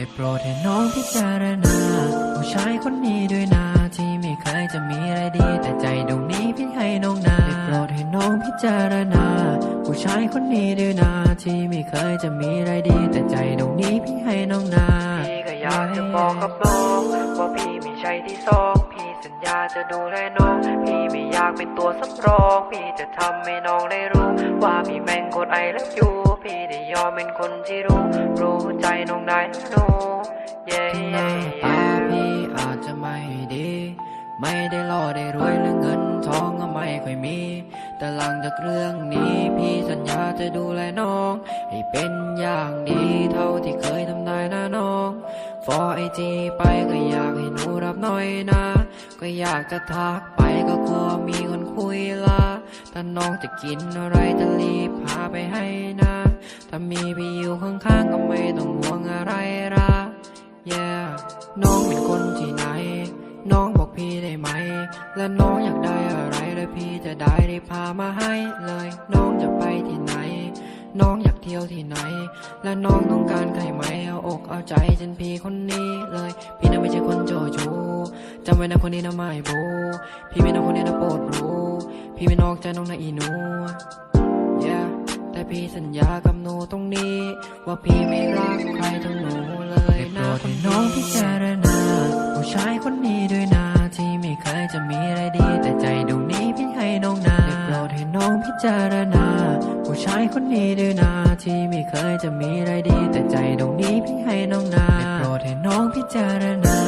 ได้โปรดให้น้องพิจารณา ผู้ชายคนนี้ด้วยนะที่ไม่เคยจะมีอะไรดี แต่ใจดวงนี้พี่ให้น้องนาได้โปรดให้น้องพิจารณา ผู้ชายคนนี้ด้วยนะที่ไม่เคยจะมีอะไรดี แต่ใจดวงนี้พี่ให้น้องนาพี่ก็อยากจะบอกกับน้องว่าพี่ไม่ใช่ที่สองพี่สัญญาจะดูแลน้องากเป็นตัวสำรอง พี่จะทำให้น้องได้รู้ ว่าพี่แม่งโคตรไอรักอยู่พี่ได้ยอมเป็นคนที่รู้ รู้ใจน้องได้นะหนูเย้ที่หเย้น้าตาพี่อาจจะไม่ดี ไม่ได้ล่อได้รวยหรือเงินทองก็ไม่ค่อยมี แต่หลังจากเรื่องนี้พี่สัญญาจะดูแลน้อง ให้เป็นอย่างดีเท่าที่เคยทำได้นะ องฟอไอจีไปก็อยากให้หนูรับหน่อยนะ ก็อยากจะทักไปก็กลัวมีคนคุยละถ้าน้องจะกินอะไรจะรีบพาไปให้นะ ถ้ามีพี่อยู่ข้างๆก็ไม่ต้องห่วงอะไรละ yeah น้องเป็นคนที่ไหน น้องบอกพี่ได้ไหม และน้องอยากได้อะไรแล้วพี่จะได้รีบพามาให้เลย น้องจะไปที่ไหน น้องอยากเที่ยวที่ไหน และน้องต้องการใครไหม ใจจนพี่คนนี้เลย พี่น่ะไม่ใช่คนโจโฉจำไว้นะคนนี้นะไม่โบพี่ไม่น้องคนนี้นะโปรดรู้ พี่ไม่นอกใจน้องนะอีหนู yeah แต่พี่สัญญากับหนูตรงนี้ ว่าพี่ไม่รักใครทั้งหนูเลยนะคนน้องพิจารณาผู้ชายคนนี้ด้วยนะที่ไม่เคยจะมีอะไรดี แต่ใจดวงนี้พี่ให้น้องนาได้โปรดให้น้องพิจารณา ผู้ชายคนนี้ด้วยนาที่ไม่เคยจะมีอะไรดี แต่ใจดวงนี้พี่ให้น้องนาได้โปรดให้น้องพิจารณา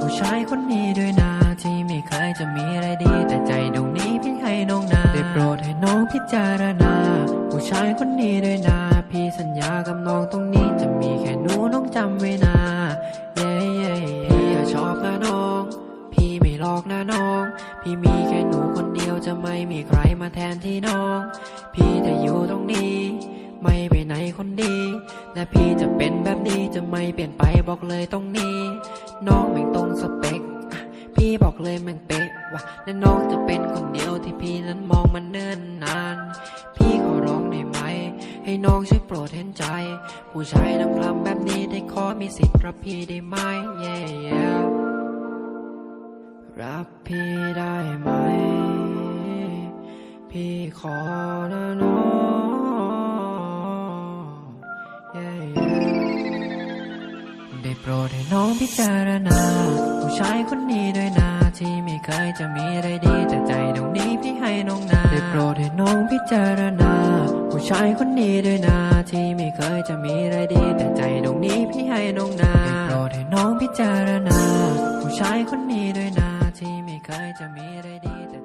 ผู้ชายคนนี้ด้วยนาที่ไม่เคยจะมีอะไรดี แต่ใจดวงนี้พี่ให้น้องนาได้โปรดให้น้องพิจารณา ผู้ชายคนนี้ด้วยนาพี่สัญญากับน้องตรงนี้ ละน้อง พี่มีแค่หนูคนเดียวจะไม่มีใครมาแทนที่น้อง พี่จะอยู่ตรงนี้ ไม่ไปไหนคนดี และพี่จะเป็นแบบนี้จะไม่เปลี่ยนไปบอกเลยตรงนี้ น้องแม่งตรงสเปค พี่บอกเลยแม่งเป๊ะว่ะและน้องจะเป็นคนเดียวที่พี่นั้นมองมันเนิ่นนาน พี่ขอร้องได้ไหม ให้น้องช่วยโปรดเห็นใจ ผู้ชายนำพลำแบบนี้ได้ขอมีสิทธิ์รับพี่ได้ไหม yeah, yeah รับพี่ได้ไหม พี่ขอนะน้อง yeah, yeah ได้โปรดให้น้องพิจารณา ผู้ชายคนนี้ด้วยนะที่ไม่เคยจะมีอะไรดีแต่ใจตรงนี้พี่ให้น้องนาได้โปรดให้น้องพิจารณา ผู้ชายคนนี้ด้วยนะที่ไม่เคยจะมีอะไรดีแต่ใจตรงนี้พี่ให้น้องนาได้โปรดให้น้องพิจารณา ผู้ชายคนนี้ด้วยนะ ที่ไม่เคยจะมีอะไรดีแต่